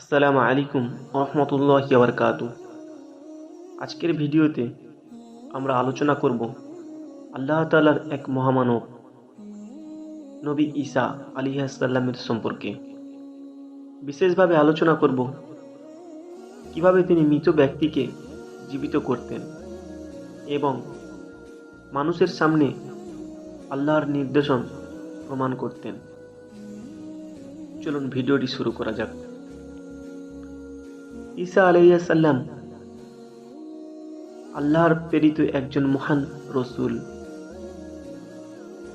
আসসালামু আলাইকুম রহমতুল্লাহ বারকাতু আজকের ভিডিওতে আমরা আলোচনা করব আল্লাহ তালার এক মহামানব, নবী ঈসা আলিহাসাল্লামের সম্পর্কে। বিশেষভাবে আলোচনা করব কীভাবে তিনি মৃত ব্যক্তিকে জীবিত করতেন এবং মানুষের সামনে আল্লাহর নির্দেশন প্রমাণ করতেন। চলুন ভিডিওটি শুরু করা যাক। ঈসা আলাইসাল্লাম আল্লাহর প্রেরিত একজন মহান রসুল।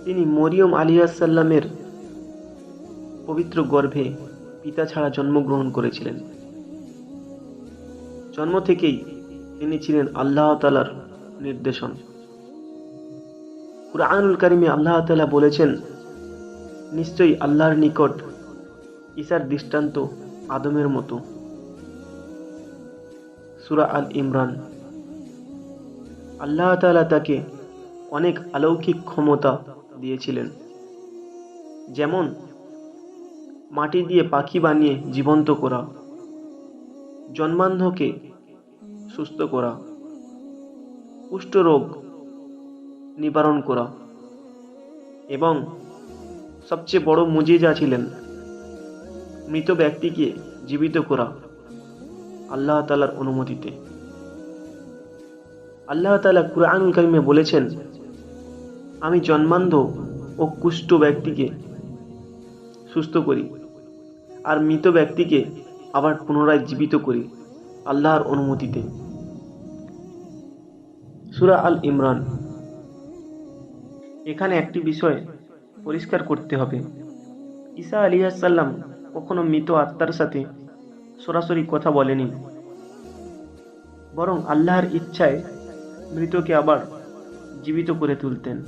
তিনি মরিয়ম আলিয়াসাল্লামের পবিত্র গর্ভে পিতা ছাড়া জন্মগ্রহণ করেছিলেন। জন্ম থেকেই তিনি ছিলেন আল্লাহ তালার নির্দেশন কুরআনুল কারিমে আল্লাহ তালা বলেছেন, নিশ্চয়ই আল্লাহর নিকট ঈশার দৃষ্টান্ত আদমের মতো। সুরা আল ইমরান। আল্লাহ তালা তাকে অনেক অলৌকিক ক্ষমতা দিয়েছিলেন। যেমন মাটি দিয়ে পাখি বানিয়ে জীবন্ত করা, জন্মান্ধকে সুস্থ করা, কুষ্ঠরোগ নিবারণ করা এবং সবচেয়ে বড় মুজিজা ছিলেন মৃত ব্যক্তিকে জীবিত করা। আল্লাহ তালার অনুমতিতে। আল্লাহ তালা কুরআনুল কারিমে বলেছেন, আমি জন্মান্ধ ও কুষ্ঠ ব্যক্তিকে সুস্থ করি আর মৃত ব্যক্তিকে আবার পুনরায় জীবিত করি আল্লাহর অনুমতিতে। সুরা আল ইমরান। এখানে একটি বিষয় পরিষ্কার করতে হবে। ঈসা আলিয়াসাল্লাম কখনো মৃত আত্মার সাথে সরাসরি কথা বলেনি। বরং আল্লাহর ইচ্ছায় মৃতকে আবার জীবিত করে তুলতেন।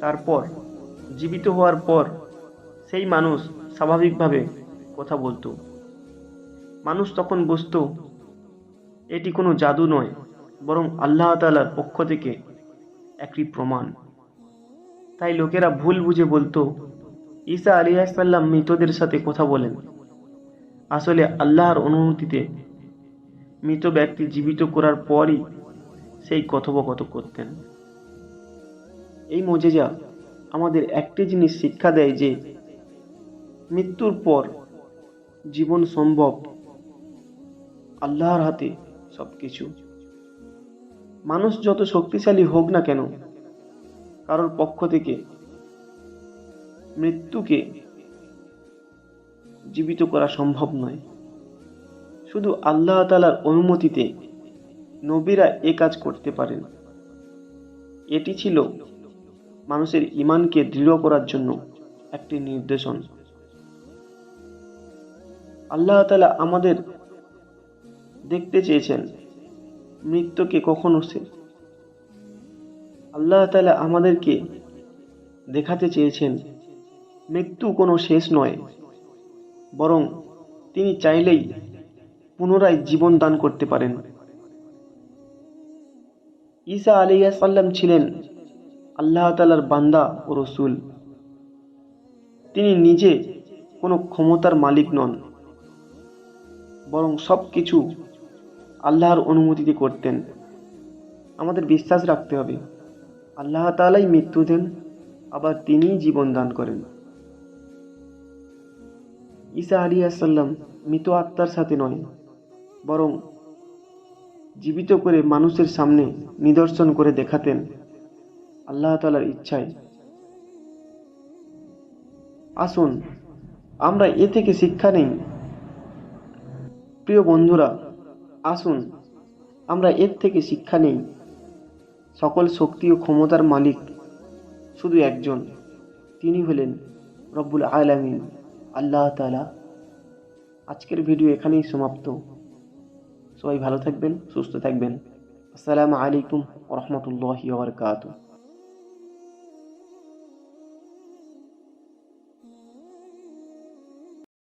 তারপর জীবিত হওয়ার পর সেই মানুষ স্বাভাবিকভাবে কথা বলতো। মানুষ তখন বুঝত, এটি কোনো জাদু নয়, বরং আল্লাহ তালার পক্ষ থেকে একটি প্রমাণ। তাই লোকেরা ভুল বুঝে বলতো, ঈসা আলিয়াসাল্লাম মৃতদের সাথে কথা বলেন। আসলে আল্লাহর অনুমতিতে মৃত ব্যক্তি জীবিত করার পরই সেই কথোপকথ করতেন। এই মজেজা আমাদের একটি জিনিস শিক্ষা দেয় যে, মৃত্যুর পর জীবন সম্ভব আল্লাহর হাতে সব কিছু মানুষ যত শক্তিশালী হোক না কেন, কারোর পক্ষ থেকে মৃত্যুকে জীবিত করা সম্ভব নয়। শুধু আল্লাহ তালার অনুমতিতে নবীরা এ কাজ করতে পারেন। এটি ছিল মানুষের ইমানকে দৃঢ় করার জন্য একটি নির্দেশন। আল্লাহ তালা আমাদের দেখতে চেয়েছেন মৃত্যুকে কখনো সে। আল্লাহ তালা আমাদেরকে দেখাতে চেয়েছেন, মৃত্যু কোনো শেষ নয়। বরং তিনি চাইলেই পুনরায় জীবন দান করতে পারেন। ঈসা আলিয়াসাল্লাম ছিলেন আল্লাহ তালার বান্দা ও রসুল। তিনি নিজে কোনো ক্ষমতার মালিক নন, বরং সব কিছু আল্লাহর অনুমতিতে করতেন। আমাদের বিশ্বাস রাখতে হবে, আল্লাহ তালাই মৃত্যু দেন, আবার তিনিই জীবন দান করেন। ঈসা আলী আসাল্লাম মৃত আত্মার সাথে নয়, বরং জীবিত করে মানুষের সামনে নিদর্শন করে দেখাতেন আল্লাহ তালার ইচ্ছায়। আসুন, আমরা এ থেকে শিক্ষা নেই। প্রিয় বন্ধুরা, আসুন, আমরা এর থেকে শিক্ষা নেই। সকল শক্তি ও ক্ষমতার মালিক শুধু একজন, তিনি হলেন রব্বুল আলামিন। আল্লাহ তালা আজকের ভিডিও এখানেই সমাপ্ত। সবাই ভালো থাকবেন, সুস্থ থাকবেন। আসসালামু আলাইকুম রহমতুল্লাহ বারকাতুহ।